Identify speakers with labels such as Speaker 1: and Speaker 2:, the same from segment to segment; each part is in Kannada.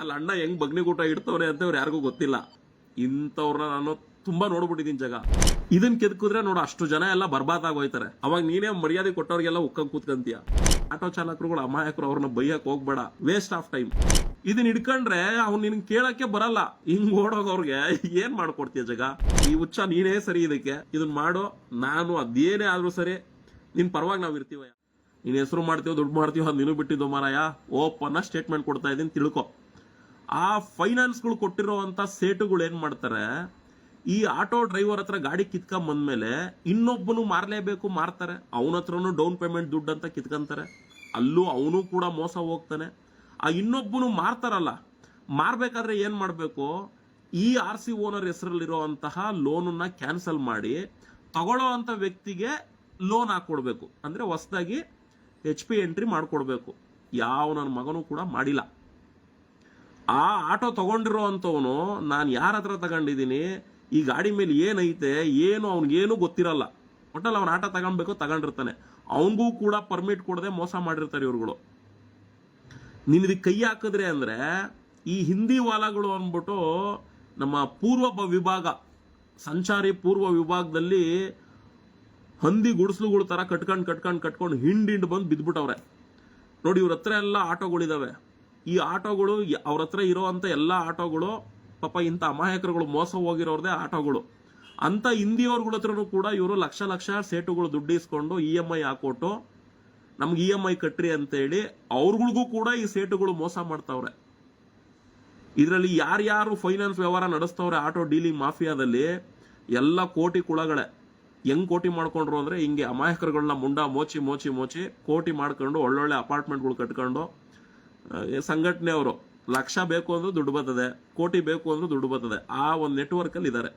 Speaker 1: ಅಲ್ಲಿ ಅಣ್ಣ ಹೆಂಗ್ ಬಗ್ನಿಗೂಟ ಇಡ್ತವ್ರೆ ಅಂತ ಅವ್ರು ಯಾರಿಗೂ ಗೊತ್ತಿಲ್ಲ. ಇಂಥವ್ರನ್ನ ನಾನು ತುಂಬಾ ನೋಡ್ಬಿಟ್ಟಿದ್ದೀನಿ ಜಗ. ಇದನ್ ಕೆದ್ಕುದ್ರೆ ನೋಡು, ಅಷ್ಟು ಜನ ಎಲ್ಲ ಬರ್ಬಾತ್ ಆಗೋಯ್ತಾರೆ ಅವಾಗ ನೀನೇ ಮರ್ಯಾದೆ ಕೊಟ್ಟವ್ರಿಗೆಲ್ಲ ಉಕ್ಕಂಗ್ ಕೂತ್ಕಂತೀಯ. ಆಟೋ ಚಾಲಕರುಗಳು, ಅಮಾಯಕರು ಅವ್ರನ್ನ ಬೈಯಕ್ ಹೋಗ್ಬೇಡ. ವೇಸ್ಟ್ ಆಫ್ ಟೈಮ್ ಇದನ್ನ ಹಿಡ್ಕೊಂಡ್ರೆ ಅವ್ನು ನಿನ್ ಕೇಳಕ್ಕೆ ಬರಲ್ಲ. ಹಿಂಗ್ ಓಡೋಗವ್ರಿಗೆ ಏನ್ ಮಾಡ್ಕೊಡ್ತೀಯ ಜಗ? ಈ ಹುಚ್ಚ ನೀನೇ ಸರಿ ಇದಕ್ಕೆ. ಇದನ್ ಮಾಡು ನಾನು ಅದೇನೇ ಆದ್ರೂ ಸರಿ. ನಿನ್ ಪರವಾಗಿ ನಾವ್ ಇರ್ತೀವ ನೀನ್ ಹೆಸರು ಮಾಡ್ತೀವೋ ದುಡ್ಡು ಮಾಡ್ತೀವೋ ಅದು ನೀನು ಬಿಟ್ಟಿದ್ದು ಮಾರಾಯ. ಓಪನ್ ಸ್ಟೇಟ್ಮೆಂಟ್ ಕೊಡ್ತಾ ಇದೀನಿ, ತಿಳ್ಕೊ. ಆ ಫೈನಾನ್ಸ್ಗಳು ಕೊಟ್ಟಿರುವಂತ ಸೇಟುಗಳು ಏನು ಮಾಡ್ತಾರೆ? ಈ ಆಟೋ ಡ್ರೈವರ್ ಹತ್ರ ಗಾಡಿ ಕಿತ್ಕೊಂಡ್ ಬಂದ್ಮೇಲೆ ಇನ್ನೊಬ್ಬನು ಮಾರ್ಲೇಬೇಕು ಮಾರ್ತಾರೆ. ಅವನ ಹತ್ರನು ಡೌನ್ ಪೇಮೆಂಟ್ ದುಡ್ಡು ಅಂತ ಕಿತ್ಕೊಂತಾರೆ. ಅಲ್ಲೂ ಅವನು ಕೂಡ ಮೋಸ ಹೋಗ್ತಾನೆ. ಆ ಇನ್ನೊಬ್ಬನು ಮಾರ್ತಾರಲ್ಲ, ಮಾರಬೇಕಾದ್ರೆ ಏನು ಮಾಡಬೇಕು? ಈ ಆರ್ ಸಿ ಓನರ್ ಹೆಸರಲ್ಲಿರುವಂತಹ ಲೋನನ್ನ ಕ್ಯಾನ್ಸಲ್ ಮಾಡಿ ತಗೊಳ್ಳೋ ಅಂಥ ವ್ಯಕ್ತಿಗೆ ಲೋನ್ ಹಾಕ್ಕೊಡ್ಬೇಕು ಅಂದ್ರೆ ಹೊಸದಾಗಿ ಎಚ್ ಪಿ ಎಂಟ್ರಿ ಮಾಡಿಕೊಡ್ಬೇಕು. ಯಾವ ನನ್ನ ಮಗನೂ ಕೂಡ ಮಾಡಿಲ್ಲ. ಆ ಆಟೋ ತಗೊಂಡಿರೋ ನಾನು ಯಾರ ಹತ್ರ ತಗೊಂಡಿದ್ದೀನಿ, ಈ ಗಾಡಿ ಮೇಲೆ ಏನೈತೆ, ಏನು ಅವ್ನಿಗೇನು ಗೊತ್ತಿರಲ್ಲ. ಒಟ್ಟಲ್ಲಿ ಅವ್ನ ಆಟೋ ತಗೊಳ್ಬೇಕು ತಗೊಂಡಿರ್ತಾನೆ. ಅವನಿಗೂ ಕೂಡ ಪರ್ಮಿಟ್ ಕೊಡದೆ ಮೋಸ ಮಾಡಿರ್ತಾರೆ ಇವ್ರುಗಳು. ನಿನ್ನದು ಕೈ ಹಾಕಿದ್ರೆ ಅಂದ್ರೆ, ಈ ಹಿಂದಿ ವಾಲಾಗಳು ಅಂದ್ಬಿಟ್ಟು ನಮ್ಮ ಪೂರ್ವ ವಿಭಾಗ, ಸಂಚಾರಿ ಪೂರ್ವ ವಿಭಾಗದಲ್ಲಿ ಹಂದಿ ಗುಡಿಸ್ಲುಗಳ ತರ ಕಟ್ಕೊಂಡ್ ಕಟ್ಕೊಂಡ್ ಕಟ್ಕೊಂಡು ಹಿಂಡ್ ಹಿಂಡ್ ಬಂದು ಬಿದ್ಬಿಟ್ಟವ್ರೆ. ನೋಡಿ ಇವ್ರ ಹತ್ರ ಎಲ್ಲ ಆಟೋಗಳಿದಾವೆ. ಈ ಆಟೋಗಳು ಅವ್ರ ಹತ್ರ ಇರೋವಂಥ ಎಲ್ಲ ಆಟೋಗಳು, ಪಾಪ ಇಂಥ ಅಮಾಯಕರುಗಳು ಮೋಸ ಹೋಗಿರೋರ್ದೇ ಆಟೋಗಳು. ಅಂತ ಹಿಂದಿಯವ್ರಗಳ ಹತ್ರನೂ ಕೂಡ ಇವರು ಲಕ್ಷ ಲಕ್ಷ ಸೇಟುಗಳು ದುಡ್ಡು ಇಸ್ಕೊಂಡು ಇ ಎಂ ಐ ಹಾಕೊಟ್ಟು ನಮ್ಗೆ ಇ ಎಂ ಐ ಕಟ್ರಿ ಅಂತೇಳಿ ಅವ್ರಗಳಿಗೂ ಕೂಡ ಈ ಸೇಟುಗಳು ಮೋಸ ಮಾಡ್ತಾವ್ರೆ. ಇದರಲ್ಲಿ ಯಾರ್ಯಾರು ಫೈನಾನ್ಸ್ ವ್ಯವಹಾರ ನಡೆಸ್ತಾವ್ರೆ ಆಟೋ ಡೀಲಿಂಗ್ ಮಾಫಿಯಾದಲ್ಲಿ, ಎಲ್ಲ ಕೋಟಿ ಕುಳಗಳೇ. ಹೆಂಗ್ ಕೋಟಿ ಮಾಡ್ಕೊಂಡ್ರು ಅಂದ್ರೆ ಹಿಂಗೆ ಅಮಾಯಕರುಗಳನ್ನ ಮುಂಡ ಮೋಚಿ ಮೋಚಿ ಮೋಚಿ ಕೋಟಿ ಮಾಡ್ಕೊಂಡು ಒಳ್ಳೊಳ್ಳೆ ಅಪಾರ್ಟ್ಮೆಂಟ್ಗಳು ಕಟ್ಕೊಂಡು ಸಂಘಟನೆಯವರು ಲಕ್ಷ ಬೇಕು ಅಂದ್ರೆ ದುಡ್ಡು ಬರ್ತದೆ, ಕೋಟಿ ಬೇಕು ಅಂದ್ರೆ ದುಡ್ಡು ಬರ್ತದೆ, ಆ ಒಂದು ನೆಟ್ವರ್ಕ್ ಅಲ್ಲಿ ಇದ್ದಾರೆ.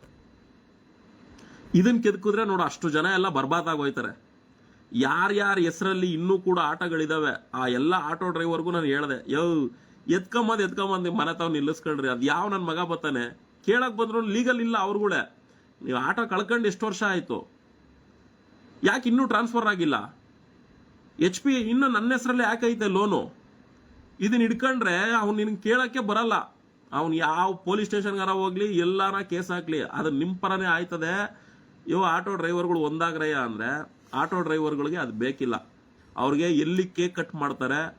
Speaker 1: ಇದನ್ ಕೆದಕಿದ್ರೆ ನೋಡು, ಅಷ್ಟು ಜನ ಎಲ್ಲ ಬರ್ಬಾದ್ ಆಗೋಯ್ತಾರೆ ಯಾರ್ಯಾರ ಹೆಸರಲ್ಲಿ ಇನ್ನೂ ಕೂಡ ಆಟೋಗಳಿದಾವೆ, ಆ ಎಲ್ಲ ಆಟೋ ಡ್ರೈವರ್ಗೂ ನಾನು ಹೇಳಿದೆ, ಯೋ ಎತ್ಕೊಂಬಂದ್ ಎತ್ಕೊಂಬಂದ್ ಮನೆ ತಾವ್ ನಿಲ್ಲಿಸ್ಕೊಂಡ್ರಿ, ಅದು ಯಾವ ನನ್ನ ಮಗ ಬರ್ತಾನೆ? ಕೇಳಕ್ ಬಂದ್ರು ಲೀಗಲ್ ಇಲ್ಲ ಅವ್ರುಗಳೇ. ನೀವು ಆಟೋ ಕಳ್ಕೊಂಡು ಎಷ್ಟು ವರ್ಷ ಆಯ್ತು? ಯಾಕೆ ಇನ್ನೂ ಟ್ರಾನ್ಸ್ಫರ್ ಆಗಿಲ್ಲ? ಎಚ್ ಪಿ ಇನ್ನು ನನ್ನ ಹೆಸರಲ್ಲೇ ಯಾಕೈತೆ ಲೋನು ಇದನ್ನ ಹಿಡ್ಕೊಂಡ್ರೆ ಅವ್ನು ನಿನ್ ಕೇಳಕ್ಕೆ ಬರಲ್ಲ. ಅವ್ನು ಯಾವ ಪೊಲೀಸ್ ಸ್ಟೇಷನ್ಗಾರ ಹೋಗ್ಲಿ, ಎಲ್ಲಾರ ಕೇಸ್ ಹಾಕ್ಲಿ, ಅದು ನಿಮ್ಮ ಪರನೇ ಆಯ್ತದೆ. ಇವ ಆಟೋ ಡ್ರೈವರ್ಗಳು ಒಂದಾಗ್ರಯ್ಯ ಅಂದ್ರೆ, ಆಟೋ ಡ್ರೈವರ್ಗಳಿಗೆ ಅದು ಬೇಕಿಲ್ಲ. ಅವ್ರಿಗೆ ಎಲ್ಲಿ ಕೇಕ್ ಕಟ್ ಮಾಡ್ತಾರೆ,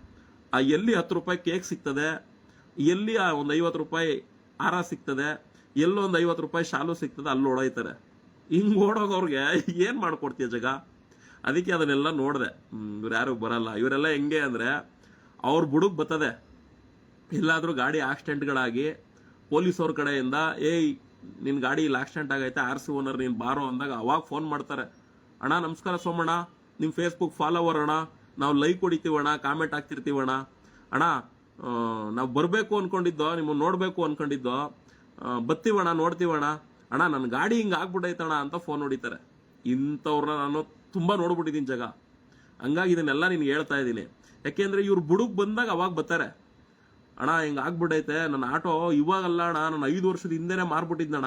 Speaker 1: ಆ ಎಲ್ಲಿ ಹತ್ತು ರೂಪಾಯಿ ಕೇಕ್ ಸಿಗ್ತದೆ, ಎಲ್ಲಿ ಆ ಒಂದು ಐವತ್ತು ರೂಪಾಯಿ ಹಾರ ಸಿಗ್ತದೆ ಎಲ್ಲೊಂದು ಐವತ್ತು ರೂಪಾಯಿ ಶಾಲು ಸಿಗ್ತದೆ, ಅಲ್ಲಿ ಓಡಾಯ್ತಾರೆ. ಹಿಂಗ್ ಓಡೋಗವ್ರಿಗೆ ಏನು ಮಾಡ್ಕೊಡ್ತೀಯ ಜಗ? ಅದಕ್ಕೆ ಅದನ್ನೆಲ್ಲ ನೋಡಿದೆ. ಇವ್ರು ಯಾರು ಬರಲ್ಲ. ಇವರೆಲ್ಲ ಹೆಂಗೆ ಅಂದ್ರೆ ಅವ್ರ ಬುಡಕ್ ಬರ್ತದೆ. ಎಲ್ಲಾದ್ರೂ ಗಾಡಿ ಆಕ್ಸಿಡೆಂಟ್ಗಳಾಗಿ ಪೊಲೀಸ್ ಅವ್ರ ಕಡೆಯಿಂದ ಏಯ್ ನಿನ್ ಗಾಡಿ ಇಲ್ಲಿ ಆಕ್ಸಿಡೆಂಟ್ ಆಗೈತೆ ಆರ್ ಸಿ ಓನರ್ ನೀನ್ ಬಾರೋ ಅಂದಾಗ ಅವಾಗ ಫೋನ್ ಮಾಡ್ತಾರೆ. ಅಣ್ಣ ನಮಸ್ಕಾರ ಸೋಮಣ್ಣ ನಿಮ್ಮ ಫೇಸ್ಬುಕ್ ಫಾಲೋವರ್ ಅಣ್ಣ ನಾವು ಲೈಕ್ ಹೊಡಿತೀವಣ್ಣ ಕಾಮೆಂಟ್ ಹಾಕ್ತಿರ್ತೀವಣ್ಣ ಅಣ್ಣ. ನಾವು ಬರಬೇಕು ಅನ್ಕೊಂಡಿದ್ದೋ ನಿಮ್ಮನ್ನು ನೋಡ್ಬೇಕು ಅನ್ಕೊಂಡಿದ್ದೋ ಆ, ಬತ್ತೀವಣ್ಣ ನೋಡ್ತೀವಣ್ಣ ಅಣ್ಣ. ನನ್ನ ಗಾಡಿ ಹಿಂಗೆ ಆಗ್ಬಿಡೈತಣ ಅಂತ ಫೋನ್ ಹೊಡಿತಾರೆ. ಇಂಥವ್ರನ್ನ ನಾನು ತುಂಬಾ ನೋಡ್ಬಿಟ್ಟಿದ್ದೀನಿ ಜಗ. ಹಂಗಾಗಿ ಇದನ್ನೆಲ್ಲ ನಿನ್ಗೆ ಹೇಳ್ತಾ ಇದ್ದೀನಿ. ಯಾಕೆಂದ್ರೆ ಇವ್ರು ಬುಡಕ್ ಬಂದಾಗ ಅವಾಗ ಬರ್ತಾರೆ. ಅಣ್ಣ, ಹಿಂಗ ಆಗ್ಬಿಟ್ಟೈತೆ, ನನ್ನ ಆಟೋ ಇವಾಗಲ್ಲ ಅಣ್ಣ ನಾನು ಐದು ವರ್ಷದ ಹಿಂದೆನೆ ಮಾರ್ಬಿಟ್ಟಿದ್ದಣ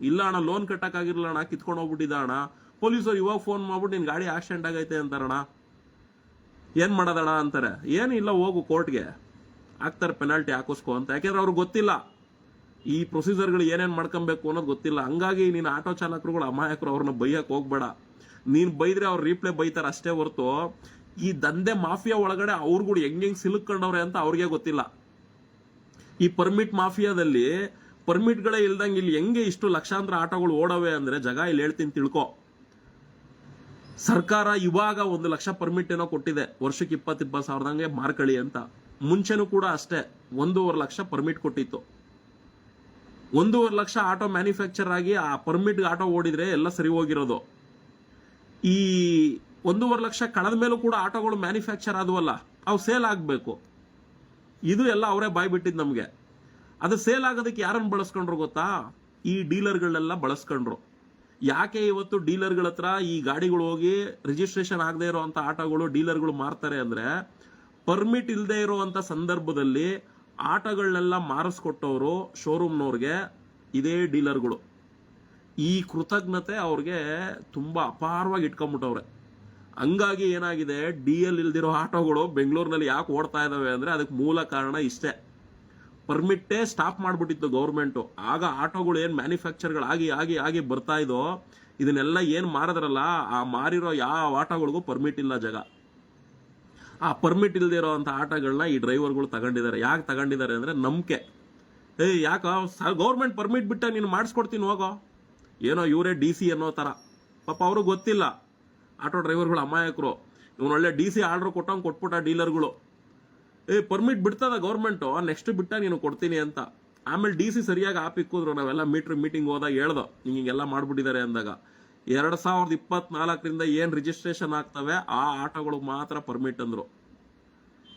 Speaker 1: ಇಲ್ಲ ಅಣ್ಣ ಲೋನ್ ಕಟ್ಟಕ್ಕಾಗಿರ್ಲಿಲ್ಲ ಅಣ್ಣ, ಕಿತ್ಕೊಂಡು ಹೋಗ್ಬಿಟ್ಟಿದ್ದ ಅಣ್ಣ. ಪೊಲೀಸರು ಇವಾಗ ಫೋನ್ ಮಾಡ್ಬಿಟ್ಟು, ನಿನ್ ಗಾಡಿ ಆಕ್ಸಿಡೆಂಟ್ ಆಗೈತೆ ಅಂತಾರಣ ಏನ್ ಮಾಡೋದಣ ಅಂತಾರೆ? ಏನಿಲ್ಲ ಹೋಗು ಕೋರ್ಟ್ಗೆ. ಹಾಕ್ತಾರೆ ಪೆನಾಲ್ಟಿ ಹಾಕಿಸ್ಕೊ ಅಂತ. ಯಾಕೆಂದ್ರೆ ಅವ್ರಿಗೆ ಗೊತ್ತಿಲ್ಲ. ಈ ಪ್ರೊಸೀಜರ್ಗಳು ಏನೇನ್ ಮಾಡ್ಕೊಬೇಕು ಅನ್ನೋದು ಗೊತ್ತಿಲ್ಲ. ಹಂಗಾಗಿ ನೀನು ಆಟೋ ಚಾಲಕರುಗಳು ಅಮಾಯಕರು, ಅವ್ರನ್ನ ಬೈಯಕ್ ಹೋಗ್ಬೇಡ. ನೀನು ಬೈದ್ರೆ ಅವ್ರು ರೀಪ್ಲೇ ಬೈತಾರೆ ಅಷ್ಟೇ ಹೊರತು. ಈ ದಂಧೆ ಮಾಫಿಯಾ ಒಳಗಡೆ ಅವ್ರುಗಳು ಹೆಂಗೆ ಸಿಲುಕೊಂಡವ್ರೆ ಅಂತ ಅವ್ರಿಗೆ ಗೊತ್ತಿಲ್ಲ. ಈ ಪರ್ಮಿಟ್ ಮಾಫಿಯಾದಲ್ಲಿ ಪರ್ಮಿಟ್ಗಳೇ ಇಲ್ದಂಗೆ ಇಲ್ಲಿ ಹೆಂಗೆ ಇಷ್ಟು ಲಕ್ಷಾಂತರ ಆಟೋಗಳು ಓಡವೆ ಅಂದ್ರೆ ಜಗ ಇಲ್ಲಿ ಹೇಳ್ತೀನಿ ತಿಳ್ಕೊ. ಸರ್ಕಾರ ಇವಾಗ ಒಂದು ಲಕ್ಷ ಪರ್ಮಿಟ್ ಏನೋ ಕೊಟ್ಟಿದೆ, ವರ್ಷಕ್ಕೆ ಇಪ್ಪತ್ತು ಇಪ್ಪತ್ತು ಸಾವಿರದಂಗೆ ಮಾರ್ಕಳಿ ಅಂತ. ಮುಂಚೆನೂ ಕೂಡ ಅಷ್ಟೇ, ಒಂದೂವರೆ ಲಕ್ಷ ಪರ್ಮಿಟ್ ಕೊಟ್ಟಿತ್ತು. ಒಂದೂವರೆ ಲಕ್ಷ ಆಟೋ ಮ್ಯಾನುಫ್ಯಾಕ್ಚರ್ ಆಗಿ ಆ ಪರ್ಮಿಟ್ ಆಟೋ ಓಡಿದ್ರೆ ಎಲ್ಲ ಸರಿ ಹೋಗಿರೋದು. ಈ ಒಂದೂವರೆ ಲಕ್ಷ ಕಳೆದ ಮೇಲೂ ಕೂಡ ಆಟೋಗಳು ಮ್ಯಾನುಫ್ಯಾಕ್ಚರ್ ಆದವಲ್ಲ, ಅವು ಸೇಲ್ ಆಗಬೇಕು. ಇದು ಎಲ್ಲ ಅವರೇ ಬಾಯ್ ಬಿಟ್ಟಿದ್ ನಮಗೆ. ಅದು ಸೇಲ್ ಆಗೋದಕ್ಕೆ ಯಾರನ್ನು ಬಳಸ್ಕೊಂಡ್ರು ಗೊತ್ತಾ? ಈ ಡೀಲರ್ಗಳನ್ನೆಲ್ಲ ಬಳಸ್ಕೊಂಡ್ರು. ಯಾಕೆ ಇವತ್ತು ಡೀಲರ್ಗಳ ಹತ್ರ ಈ ಗಾಡಿಗಳು ಹೋಗಿ ರಿಜಿಸ್ಟ್ರೇಷನ್ ಆಗದೆ ಇರುವಂತ ಆಟೋಗಳು ಡೀಲರ್ಗಳು ಮಾರ್ತಾರೆ ಅಂದ್ರೆ ಪರ್ಮಿಟ್ ಇಲ್ಲದೆ ಇರುವಂತ ಸಂದರ್ಭದಲ್ಲಿ ಆಟೋಗಳನ್ನೆಲ್ಲ ಮಾರಿಸ್ಕೊಟ್ಟವರು ಶೋರೂಮ್ನವ್ರಿಗೆ ಇದೇ ಡೀಲರ್ಗಳು. ಈ ಕೃತಜ್ಞತೆ ಅವ್ರಿಗೆ ತುಂಬಾ ಅಪಾರವಾಗಿ ಇಟ್ಕೊಂಡ್ಬಿಟ್ಟವ್ರೆ. ಹಂಗಾಗಿ ಏನಾಗಿದೆ? ಡಿ ಎಲ್ ಇಲ್ದಿರೋ ಆಟೋಗಳು ಬೆಂಗಳೂರಿನಲ್ಲಿ ಯಾಕೆ ಓಡ್ತಾ ಇದ್ದಾವೆ ಅಂದರೆ ಅದಕ್ಕೆ ಮೂಲ ಕಾರಣ ಇಷ್ಟೇ. ಪರ್ಮಿಟ್ಟೇ ಸ್ಟಾಪ್ ಮಾಡಿಬಿಟ್ಟಿತ್ತು ಗೌರ್ಮೆಂಟು ಆಗ ಆಟೋಗಳು ಏನು ಮ್ಯಾನುಫ್ಯಾಕ್ಚರ್ಗಳು ಆಗಿ ಆಗಿ ಆಗಿ ಬರ್ತಾ ಇದೋ ಇದನ್ನೆಲ್ಲ ಏನು ಮಾರಿದ್ರಲ್ಲ? ಆ ಮಾರಿರೋ ಯಾವ ಆಟೋಗಳಿಗೂ ಪರ್ಮಿಟ್ ಇಲ್ಲ ಜಗ. ಆ ಪರ್ಮಿಟ್ ಇಲ್ಲದೆ ಇರೋವಂಥ ಆಟಗಳನ್ನ ಈ ಡ್ರೈವರ್ಗಳು ತಗೊಂಡಿದ್ದಾರೆ. ಯಾಕೆ ತಗೊಂಡಿದ್ದಾರೆ ಅಂದರೆ ನಂಬಿಕೆ. ಏಯ್, ಯಾಕ ಗೌರ್ಮೆಂಟ್ ಪರ್ಮಿಟ್ ಬಿಟ್ಟ ನೀನು ಮಾಡಿಸ್ಕೊಡ್ತೀನಿ ಹೋಗೋ. ಏನೋ ಇವರೇ ಡಿ ಸಿ ಅನ್ನೋ ಥರ ಪಾಪ ಅವ್ರಿಗೆ ಗೊತ್ತಿಲ್ಲ. ಆಟೋ ಡ್ರೈವರ್ಗಳು ಅಮಾಯಕರು. ಇವನು ಒಳ್ಳೆ ಡಿ ಸಿ ಆರ್ಡರ್ ಕೊಟ್ಟಂಗೆ ಕೊಟ್ಬಿಟ್ಟ ಡೀಲರ್ಗಳು. ಏ ಪರ್ಮಿಟ್ ಬಿಡ್ತದ ಗೌರ್ಮೆಂಟು ನೆಕ್ಸ್ಟ್ ಬಿಟ್ಟ ನೀನು ಕೊಡ್ತೀನಿ ಅಂತ. ಆಮೇಲೆ ಡಿ ಸಿ ಸರಿಯಾಗಿ ಆಪಿಕ್ಕಿದ್ರು ನಾವೆಲ್ಲ ಮೀಟ್ರ್ ಮೀಟಿಂಗ್ ಹೋದಾಗ ಹೇಳ್ದೋ ಹಿಂಗೆ ಹಿಂಗೆಲ್ಲ ಮಾಡ್ಬಿಟ್ಟಿದ್ದಾರೆ ಅಂದಾಗ. ಎರಡು ಸಾವಿರದ ಇಪ್ಪತ್ನಾಲ್ಕರಿಂದ ಏನು ರಿಜಿಸ್ಟ್ರೇಷನ್ ಆಗ್ತವೆ, ಆ ಆಟೋಗಳು ಮಾತ್ರ ಪರ್ಮಿಟ್ ಅಂದ್ರು.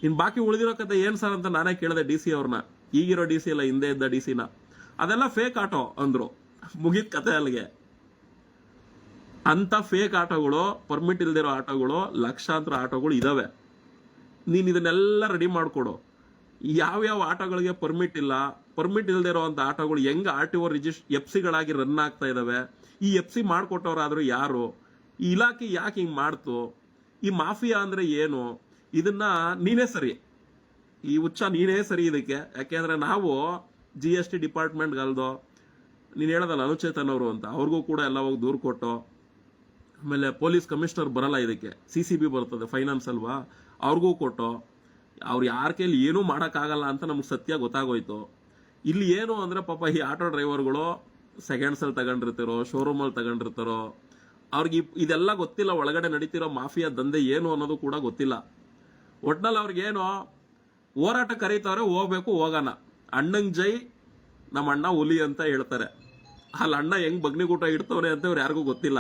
Speaker 1: ಇನ್ನು ಬಾಕಿ ಉಳಿದಿರೋ ಕತೆ ಏನು ಸರ್ ಅಂತ ನಾನೇ ಕೇಳಿದೆ ಡಿ ಸಿ ಅವ್ರನ್ನ ಈಗಿರೋ ಡಿ ಸಿ ಎಲ್ಲ ಹಿಂದೆ ಇದ್ದ ಡಿ ಸಿನ ಅದೆಲ್ಲ ಫೇಕ್ ಆಟೋ ಅಂದ್ರು. ಮುಗಿದ ಕತೆ ಅಲ್ಲಿಗೆ. ಅಂತ ಫೇಕ್ ಆಟೋಗಳು ಪರ್ಮಿಟ್ ಇಲ್ದಿರೋ ಆಟೋಗಳು, ಲಕ್ಷಾಂತರ ಆಟೋಗಳು ಇದಾವೆ. ನೀನು ಇದನ್ನೆಲ್ಲ ರೆಡಿ ಮಾಡಿಕೊಡು. ಯಾವ್ಯಾವ ಆಟೋಗಳಿಗೆ ಪರ್ಮಿಟ್ ಇಲ್ಲ ಪರ್ಮಿಟ್ ಇಲ್ಲದೆ ಇರೋವಂಥ ಆಟೋಗಳು ಹೆಂಗೆ ಆರ್ ಟಿ ಓ ರಿಜಿಸ್ ಎಫ್ ಸಿಗಳಾಗಿ ರನ್ ಆಗ್ತಾ ಇದಾವೆ? ಈ ಎಫ್ ಸಿ ಮಾಡಿಕೊಟ್ಟವರಾದರೂ ಯಾರು? ಈ ಇಲಾಖೆ ಯಾಕೆ ಹಿಂಗೆ ಮಾಡ್ತು? ಈ ಮಾಫಿಯಾ ಅಂದ್ರೆ ಏನು? ಇದನ್ನ ನೀನೇ ಸರಿ. ಈ ಹುಚ್ಚ ನೀನೇ ಸರಿ ಇದಕ್ಕೆ. ಯಾಕೆಂದರೆ ನಾವು ಜಿ ಎಸ್ ಟಿ ಡಿಪಾರ್ಟ್ಮೆಂಟ್ಗಲ್ದೋ ನೀನು ಹೇಳೋದಲ್ಲ ಅನುಚೇತನ್ ಅವರು ಅಂತ, ಅವ್ರಿಗೂ ಕೂಡ ಎಲ್ಲ ಹೋಗಿ ದೂರು ಕೊಟ್ಟು ಆಮೇಲೆ ಪೊಲೀಸ್ ಕಮಿಷನರ್ ಬರಲ್ಲ ಇದಕ್ಕೆ. ಸಿ ಸಿ ಬಿ ಬರ್ತದೆ ಫೈನಾನ್ಸ್ ಅಲ್ವಾ? ಅವ್ರಿಗೂ ಕೊಟ್ಟು, ಅವ್ರು ಯಾರ ಕೈಲಿ ಏನೂ ಮಾಡೋಕ್ಕಾಗಲ್ಲ ಅಂತ ನಮ್ಗೆ ಸತ್ಯ ಗೊತ್ತಾಗೋಯ್ತು. ಇಲ್ಲಿ ಏನು ಅಂದರೆ ಪಾಪ ಈ ಆಟೋ ಡ್ರೈವರ್ಗಳು ಸೆಕೆಂಡ್ಸಲ್ಲಿ ತಗೊಂಡಿರ್ತಾರೋ ಶೋರೂಮಲ್ಲಿ ತಗೊಂಡಿರ್ತಾರೋ, ಅವ್ರಿಗೆ ಇದೆಲ್ಲ ಗೊತ್ತಿಲ್ಲ, ಒಳಗಡೆ ನಡೀತಿರೋ ಮಾಫಿಯಾ ದಂಧೆ ಏನು ಅನ್ನೋದು ಕೂಡ ಗೊತ್ತಿಲ್ಲ. ಒಟ್ನಲ್ಲಿ ಅವ್ರಿಗೇನು ಹೋರಾಟ ಕರೀತವ್ರೆ, ಹೋಗ್ಬೇಕು, ಹೋಗೋಣ. ಅಣ್ಣಂಗೆ ಜೈ ನಮ್ಮ ಅಣ್ಣ ಹುಲಿ ಅಂತ ಹೇಳ್ತಾರೆ. ಅಲ್ಲಿ ಅಣ್ಣ ಹೆಂಗ್ ಬಗ್ನಿಗೂಟ ಇಡ್ತವ್ರೆ ಅಂತ ಇವ್ರು ಯಾರಿಗೂ ಗೊತ್ತಿಲ್ಲ.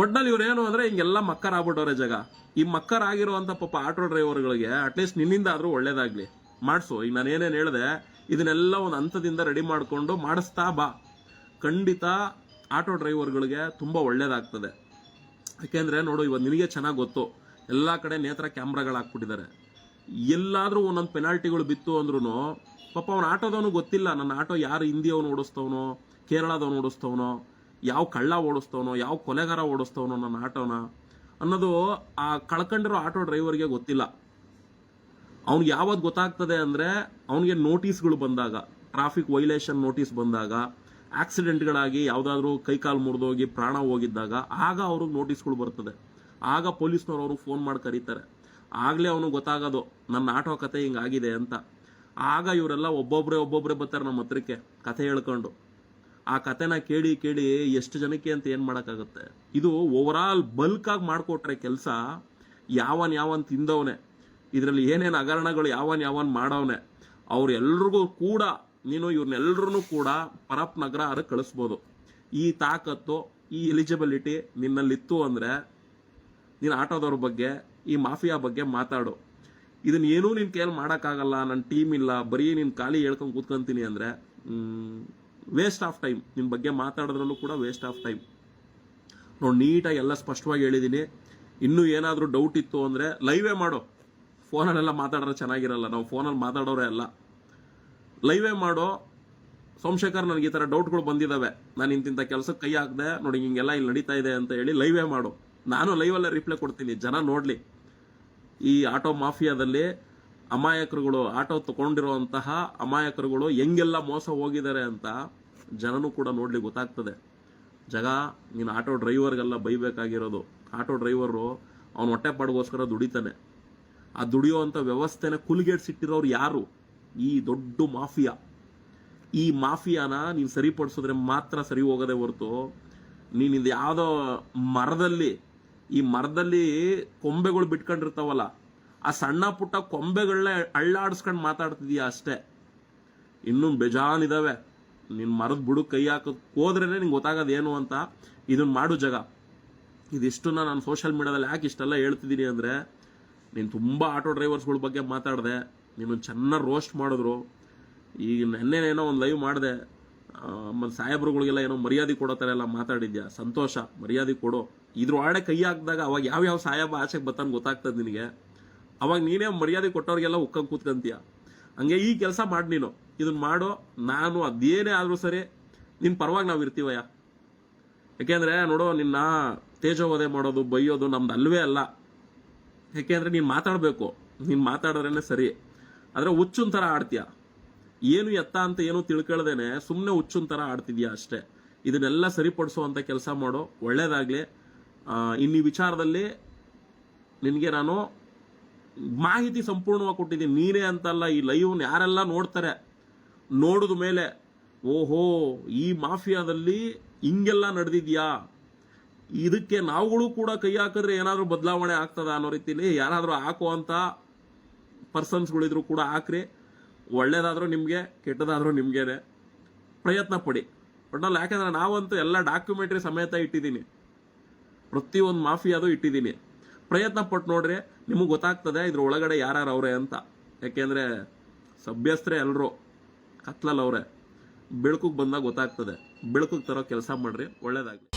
Speaker 1: ಒಟ್ನಲ್ಲಿ ಇವ್ರೇನು ಅಂದ್ರೆ ಹಿಂಗೆಲ್ಲ ಮಕ್ಕರ್ ಆಗ್ಬಿಟ್ಟವ್ರೆ ಜಗ. ಈ ಮಕ್ಕರ್ ಪಾಪ ಆಟೋ ಡ್ರೈವರ್ಗಳಿಗೆ ಅಟ್ಲೀಸ್ಟ್ ನಿನ್ನಿಂದ ಆದ್ರೂ ಒಳ್ಳೇದಾಗ್ಲಿ. ಮಾಡಿಸು. ಈಗ ನಾನು ಏನೇನು ಹೇಳಿದೆ, ಇದನ್ನೆಲ್ಲ ಒಂದು ಹಂತದಿಂದ ರೆಡಿ ಮಾಡಿಕೊಂಡು ಮಾಡಿಸ್ತಾ ಬಾ. ಖಂಡಿತ ಆಟೋ ಡ್ರೈವರ್ಗಳಿಗೆ ತುಂಬಾ ಒಳ್ಳೇದಾಗ್ತದೆ. ಯಾಕೆಂದ್ರೆ ನೋಡು, ಇವಾಗ ನಿನಗೆ ಚೆನ್ನಾಗಿ ಗೊತ್ತು. ಎಲ್ಲ ಕಡೆ ನೇತ್ರ ಕ್ಯಾಮ್ರಾಗಳು ಹಾಕ್ಬಿಟ್ಟಿದ್ದಾರೆ ಎಲ್ಲಾದ್ರೂ ಒಂದೊಂದು ಪೆನಾಲ್ಟಿಗಳು ಬಿತ್ತು ಅಂದ್ರೂ ಪಾಪ ಅವನ ಆಟೋದವನು ಗೊತ್ತಿಲ್ಲ. ನನ್ನ ಆಟೋ ಯಾರು ಹಿಂದಿಯವನು ಓಡಿಸ್ತವನೋ, ಕೇರಳದವನು ಓಡಿಸ್ತವನೋ. ಯಾವ ಕಳ್ಳ ಓಡಿಸ್ತವನೋ, ಯಾವ ಕೊಲೆಗಾರ ಓಡಿಸ್ತವನೋ ನನ್ನ ಆಟೋನ ಅನ್ನೋದು ಆ ಕಳ್ಕೊಂಡಿರೋ ಆಟೋ ಡ್ರೈವರ್ಗೆ ಗೊತ್ತಿಲ್ಲ. ಅವ್ನಿಗೆ ಯಾವತ್ತು ಗೊತ್ತಾಗ್ತದೆ ಅಂದರೆ ಅವನಿಗೆ ನೋಟಿಸ್ಗಳು ಬಂದಾಗ, ಟ್ರಾಫಿಕ್ ವೈಲೇಷನ್ ನೋಟಿಸ್ ಬಂದಾಗ, ಆಕ್ಸಿಡೆಂಟ್ಗಳಾಗಿ ಯಾವುದಾದ್ರೂ ಕೈಕಾಲು ಮುರಿದೋಗಿ ಪ್ರಾಣ ಹೋಗಿದ್ದಾಗ ಆಗ ಅವ್ರಿಗೆ ನೋಟಿಸ್ಗಳು ಬರ್ತದೆ. ಆಗ ಪೊಲೀಸ್ನವ್ರು ಅವ್ರಿಗೆ ಫೋನ್ ಮಾಡಿ ಕರೀತಾರೆ. ಆಗಲೇ ಅವನು ಗೊತ್ತಾಗೋದು, ನನ್ನ ಆಟೋ ಕತೆ ಹಿಂಗಾಗಿದೆ ಅಂತ. ಆಗ ಇವರೆಲ್ಲ ಒಬ್ಬೊಬ್ಬರೇ ಒಬ್ಬೊಬ್ಬರೇ ಬರ್ತಾರೆ ನಮ್ಮ ಹತ್ರಕ್ಕೆ, ಕತೆ ಹೇಳ್ಕೊಂಡು. ಆ ಕತೆನ ಕೇಳಿ ಕೇಳಿ ಎಷ್ಟು ಜನಕ್ಕೆ ಅಂತ ಏನು ಮಾಡೋಕ್ಕಾಗುತ್ತೆ? ಇದು ಓವರ್ ಆಲ್ ಬಲ್ಕಾಗಿ ಮಾಡಿಕೊಟ್ರೆ ಕೆಲಸ ಯಾವನ್ ಯಾವನ್ ತಿಂದವನೆ. ಇದರಲ್ಲಿ ಏನೇನು ಹಗರಣಗಳು ಯಾವನ್ ಯಾವನ್ ಮಾಡವನೆ. ಅವ್ರೆಲ್ರಿಗೂ ಕೂಡ, ನೀನು ಇವ್ರನ್ನೆಲ್ಲರೂ ಕೂಡ ಪರಪ್ ನಗರ ಅರ ಕಳಿಸ್ಬೋದು. ಈ ತಾಕತ್ತು, ಈ ಎಲಿಜಿಬಿಲಿಟಿ ನಿನ್ನಲ್ಲಿತ್ತು ಅಂದರೆ ನೀನು ಆಟೋದವ್ರ ಬಗ್ಗೆ, ಈ ಮಾಫಿಯಾ ಬಗ್ಗೆ ಮಾತಾಡು. ಇದನ್ನ ಏನೂ ನಿನ್ನ ಕೈಯಲ್ಲಿ ಮಾಡೋಕ್ಕಾಗಲ್ಲ ನನ್ನ ಟೀಮ್ ಇಲ್ಲ, ಬರೀ ನಿನ್ನ ಖಾಲಿ ಹೇಳ್ಕೊಂಡು ಕೂತ್ಕೊಂತೀನಿ ಅಂದರೆ ವೇಸ್ಟ್ ಆಫ್ ಟೈಮ್ ನಿಮ್ಮ ಬಗ್ಗೆ ಮಾತಾಡೋದ್ರಲ್ಲೂ ಕೂಡ ವೇಸ್ಟ್ ಆಫ್ ಟೈಮ್ ನೋಡಿ, ನೀಟಾಗಿ ಎಲ್ಲ ಸ್ಪಷ್ಟವಾಗಿ ಹೇಳಿದ್ದೀನಿ ಇನ್ನೂ ಏನಾದರೂ ಡೌಟ್ ಇತ್ತು ಅಂದರೆ ಲೈವೇ ಮಾಡೋ. ಫೋನಲ್ಲೆಲ್ಲ ಮಾತಾಡಿದ್ರೆ ಚೆನ್ನಾಗಿರಲ್ಲ. ನಾವು ಫೋನಲ್ಲಿ ಮಾತಾಡೋರೇ ಅಲ್ಲ. ಲೈವೇ ಮಾಡೋ. ಸೋಮಶೇಖರ್ ನನಗೆ ಈ ಥರ ಡೌಟ್ಗಳು ಬಂದಿದ್ದಾವೆ ನಾನು ಇಂತಿಂಥ ಕೆಲಸಕ್ಕೆ ಕೈ ಹಾಕಿದೆ. ನೋಡಿ, ಹಿಂಗೆಲ್ಲ ಇಲ್ಲಿ ನಡೀತಾ ಇದೆ ಅಂತ ಹೇಳಿ ಲೈವೇ ಮಾಡು. ನಾನು ಲೈವಲ್ಲೇ ರಿಪ್ಲೈ ಕೊಡ್ತೀನಿ. ಜನ ನೋಡಲಿ. ಈ ಆಟೋ ಮಾಫಿಯಾದಲ್ಲಿ ಅಮಾಯಕರುಗಳು ಆಟೋ ತಗೊಂಡಿರುವಂತಹ ಅಮಾಯಕರುಗಳು ಹೆಂಗೆಲ್ಲ ಮೋಸ ಹೋಗಿದ್ದಾರೆ ಅಂತ ಜನನೂ ಕೂಡ ನೋಡ್ಲಿಕ್ಕೆ ಗೊತ್ತಾಗ್ತದೆ. ಜಗ ನೀನು ಆಟೋ ಡ್ರೈವರ್ಗೆಲ್ಲ ಬೈಬೇಕಾಗಿರೋದು. ಆಟೋ ಡ್ರೈವರು ಅವನ ಹೊಟ್ಟೆ ಪಾಡಿಗೋಸ್ಕರ ದುಡಿತಾನೆ. ಆ ದುಡಿಯುವಂಥ ವ್ಯವಸ್ಥೆನ ಕುಲ್ಗೇಡ್ಸಿಟ್ಟಿರೋರು ಯಾರು? ಈ ದೊಡ್ಡ ಮಾಫಿಯಾ. ಈ ಮಾಫಿಯಾನ ನೀನು ಸರಿಪಡಿಸಿದ್ರೆ ಮಾತ್ರ ಸರಿ ಹೋಗದೆ ಹೊರತು ನೀನಿಂದ ಯಾವುದೋ ಮರದಲ್ಲಿ, ಈ ಮರದಲ್ಲಿ ಕೊಂಬೆಗಳು ಬಿಟ್ಕೊಂಡಿರ್ತಾವಲ್ಲ ಆ ಸಣ್ಣ ಪುಟ್ಟ ಕೊಂಬೆಗಳನ್ನ ಅಳ್ಳಾಡಿಸ್ಕೊಂಡು ಮಾತಾಡ್ತಿದೀಯ ಅಷ್ಟೇ. ಇನ್ನೂ ಬೇಜಾನಿದಾವೆ. ನಿನ್ನ ಮರದ ಬುಡು ಕೈ ಹಾಕೋದು ಹೋದ್ರೇ ನಿಂಗೆ ಗೊತ್ತಾಗೋದು ಏನು ಅಂತ. ಇದನ್ನ ಮಾಡು ಜಗ. ಇದಿಷ್ಟನ್ನ ನಾನು ಸೋಷಿಯಲ್ ಮೀಡಿಯಾದಲ್ಲಿ ಯಾಕೆ ಇಷ್ಟೆಲ್ಲ ಹೇಳ್ತಿದ್ದೀನಿ ಅಂದರೆ, ನೀನು ತುಂಬ ಆಟೋ ಡ್ರೈವರ್ಸ್ಗಳ ಬಗ್ಗೆ ಮಾತಾಡಿದೆ. ನೀನು ಚೆನ್ನಾಗಿ ರೋಸ್ಟ್ ಮಾಡಿದ್ರು. ಈಗ ನೆನ್ನೆನೇನೋ ಒಂದು ಲೈವ್ ಮಾಡಿದೆ. ಮತ್ತು ಸಾಹೇಬ್ರುಗಳಿಗೆಲ್ಲ ಏನೋ ಮರ್ಯಾದೆ ಕೊಡೋ ಥರ ಎಲ್ಲ ಮಾತಾಡಿದ್ಯಾ? ಸಂತೋಷ, ಮರ್ಯಾದೆ ಕೊಡು. ಇದ್ರ ಒಳಗಡೆ ಕೈ ಹಾಕಿದಾಗ ಅವಾಗ ಯಾವ್ಯಾವ ಸಾಹೇಬ ಆಚೆಗೆ ಬರ್ತಾನೆ ಗೊತ್ತಾಗ್ತದೆ ನಿನಗೆ. ಅವಾಗ ನೀನೇ ಮರ್ಯಾದೆ ಕೊಟ್ಟವ್ರಿಗೆಲ್ಲ ಉಕ್ಕಂಗೆ ಕೂತ್ಕಂತೀಯ. ಹಂಗೆ ಈ ಕೆಲಸ ಮಾಡಿ ನೀನು. ಇದನ್ನ ಮಾಡೋ ನಾನು ಅದೇನೇ ಆದರೂ ಸರಿ ನಿನ್ನ ಪರವಾಗಿ ನಾವು ಇರ್ತೀವಯ್ಯ. ಯಾಕೆಂದರೆ ನೋಡೋ, ನಿನ್ನ ತೇಜೋವಧೆ ಮಾಡೋದು, ಬೈಯೋದು ನಮ್ದು ಅಲ್ವೇ ಅಲ್ಲ. ಯಾಕೆಂದರೆ ನೀನು ಮಾತಾಡಬೇಕು. ನೀನು ಮಾತಾಡೋದ್ರೇ ಸರಿ. ಆದರೆ ಹುಚ್ಚುನ್ ಥರ ಆಡ್ತೀಯ. ಏನು ಎತ್ತ ಅಂತ ಏನು ತಿಳ್ಕೊಳ್ದೇನೆ ಸುಮ್ಮನೆ ಹುಚ್ಚುನ್ ಥರ ಆಡ್ತಿದ್ಯಾ ಅಷ್ಟೇ. ಇದನ್ನೆಲ್ಲ ಸರಿಪಡಿಸುವಂಥ ಕೆಲಸ ಮಾಡೋ ಒಳ್ಳೇದಾಗಲಿ. ಇನ್ನೀ ವಿಚಾರದಲ್ಲಿ ನಿನಗೆ ನಾನು ಮಾಹಿತಿ ಸಂಪೂರ್ಣವಾಗಿ ಕೊಟ್ಟಿದ್ದೀನಿ. ನೀನೇ ಅಂತಲ್ಲ, ಈ ಲೈವ್ ಯಾರೆಲ್ಲ ನೋಡ್ತಾರೆ, ನೋಡಿದ ಮೇಲೆ, ಓಹೋ, ಈ ಮಾಫಿಯಾದಲ್ಲಿ ಹಿಂಗೆಲ್ಲ ನಡೆದಿದ್ಯಾ? ಇದಕ್ಕೆ ನಾವುಗಳು ಕೂಡ ಕೈ ಹಾಕಿದ್ರೆ ಏನಾದರೂ ಬದಲಾವಣೆ ಆಗ್ತದ ಅನ್ನೋ ರೀತಿಲಿ ಯಾರಾದರೂ ಹಾಕುವಂಥ ಪರ್ಸನ್ಸ್ಗಳಿದ್ರು ಕೂಡ ಹಾಕ್ರಿ. ಒಳ್ಳೇದಾದರೂ ನಿಮಗೆ, ಕೆಟ್ಟದಾದರೂ ನಿಮಗೇನೆ. ಪ್ರಯತ್ನ ಪಡಿ ಒಟ್ಟಲ್ಲಿ ಯಾಕಂದ್ರೆ ನಾವಂತೂ ಎಲ್ಲ ಡಾಕ್ಯುಮೆಂಟ್ರಿ ಸಮೇತ ಇಟ್ಟಿದ್ದೀನಿ ಪ್ರತಿಯೊಂದು ಮಾಫಿಯಾದು ಇಟ್ಟಿದ್ದೀನಿ ಪ್ರಯತ್ನ ಪಟ್ಟು ನೋಡ್ರಿ, ನಿಮಗೆ ಗೊತ್ತಾಗ್ತದೆ ಇದ್ರ ಒಳಗಡೆ ಯಾರ್ಯಾರು ಅವ್ರೆ ಅಂತ. ಯಾಕೆಂದ್ರೆ ಸಭ್ಯಸ್ಥರೇ ಎಲ್ಲರೂ ಕತ್ಲಲ್ಲಿ ಅವರೇ. ಬೆಳಕಿಗೆ ಬಂದಾಗ ಗೊತ್ತಾಗ್ತದೆ. ಬೆಳಕಿಗೆ ತರೋ ಕೆಲಸ ಮಾಡ್ರಿ, ಒಳ್ಳೇದಾಗ್ಲಿ.